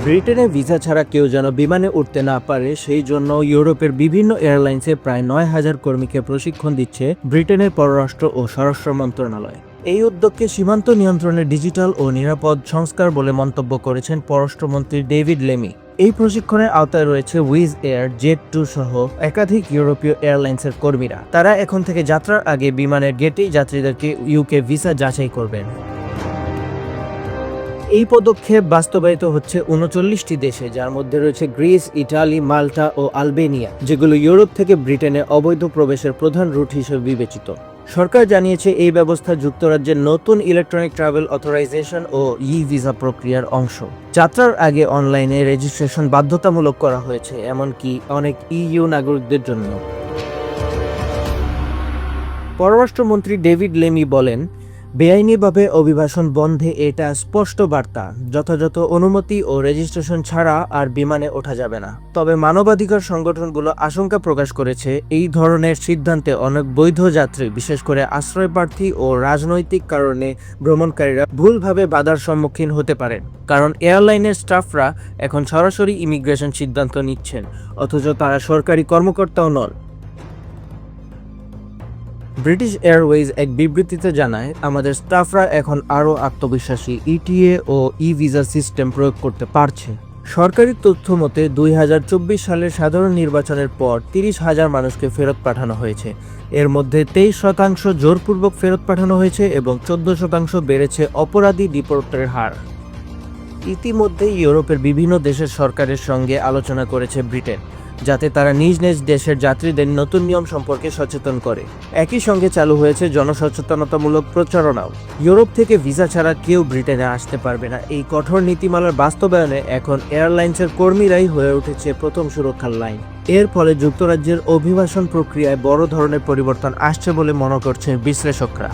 ব্রিটেনে ভিসা ছাড়া কেউ যেন বিমানে উঠতে না পারে, সেই জন্য ইউরোপের বিভিন্ন এয়ারলাইন্সে প্রায় নয় হাজার কর্মীকে প্রশিক্ষণ দিচ্ছে ব্রিটেনের পররাষ্ট্র ও স্বরাষ্ট্র মন্ত্রণালয়। এই উদ্যোগকে সীমান্ত নিয়ন্ত্রণের ডিজিটাল ও নিরাপদ সংস্কার বলে মন্তব্য করেছেন পররাষ্ট্রমন্ত্রী ডেভিড লেমি। এই প্রশিক্ষণের আওতায় রয়েছে উইজ এয়ার, জেট টু সহ একাধিক ইউরোপীয় এয়ারলাইন্সের কর্মীরা। তারা এখন থেকে যাত্রার আগে বিমানের গেটেই যাত্রীদেরকে ইউকে ভিসা যাচাই করবেন। এই পদক্ষেপ বাস্তবায়িত হচ্ছে উনচল্লিশটি দেশে, যার মধ্যে রয়েছে গ্রিস, ইটালি, মাল্টা ও আলবেনিয়া, যেগুলো ইউরোপ থেকে ব্রিটেনে অবৈধ প্রবেশের প্রধান রুট হিসেবে বিবেচিত। সরকার জানিয়েছে এই ব্যবস্থা যুক্তরাজ্যের নতুন ইলেকট্রনিক ট্রাভেল অথরাইজেশন ও ই ভিসা প্রক্রিয়ার অংশ। যাত্রার আগে অনলাইনে রেজিস্ট্রেশন বাধ্যতামূলক করা হয়েছে, এমনকি অনেক ইইউ নাগরিকদের জন্য। পররাষ্ট্রমন্ত্রী ডেভিড লেমি বলেন বেআইনিভাবে অভিবাসন বন্ধে এটা স্পষ্ট বার্তা। যথাযথ অনুমতি ও রেজিস্ট্রেশন ছাড়া আর বিমানে ওঠা যাবে না। তবে মানবাধিকার সংগঠনগুলো আশঙ্কা প্রকাশ করেছে, এই ধরনের সিদ্ধান্তে অনেক বৈধ যাত্রী, বিশেষ করে আশ্রয় প্রার্থী ও রাজনৈতিক কারণে ভ্রমণকারীরা ভুলভাবে বাধার সম্মুখীন হতে পারেন। কারণ এয়ারলাইনের স্টাফরা এখন সরাসরি ইমিগ্রেশন সিদ্ধান্ত নিচ্ছেন, অথচ তারা সরকারি কর্মকর্তাও নন। ব্রিটিশ এয়ারওয়েজ এক বিবৃতিতে জানায়, আমাদের স্টাফরা এখন আরও আত্মবিশ্বাসী ইটিএ ও ই ভিসা সিস্টেম প্রয়োগ করতে পারছে। সরকারি তথ্য মতে, দুই হাজার চব্বিশ সালের সাধারণ নির্বাচনের পর তিরিশ হাজার মানুষকে ফেরত পাঠানো হয়েছে। এর মধ্যে তেইশ শতাংশ জোরপূর্বক ফেরত পাঠানো হয়েছে এবং চোদ্দ শতাংশ বেড়েছে অপরাধী ডিপোর্টের হার। ইতিমধ্যে ইউরোপের বিভিন্ন দেশের সরকারের সঙ্গে আলোচনা করেছে ব্রিটেন, যাতে তারা নিজ নিজ দেশের যাত্রীদের নতুন নিয়ম সম্পর্কে সচেতন করে। একই সঙ্গে চালু হয়েছে জনসচেতনতামূলক প্রচারণাও। ইউরোপ থেকে ভিসা ছাড়া কেউ ব্রিটেনে আসতে পারবে না। এই কঠোর নীতিমালার বাস্তবায়নে এখন এয়ারলাইন্সের কর্মীরাই হয়ে উঠেছে প্রথম সুরক্ষার লাইন। এর ফলে যুক্তরাজ্যের অভিবাসন প্রক্রিয়ায় বড় ধরনের পরিবর্তন আসছে বলে মনে করছে বিশ্লেষকরা।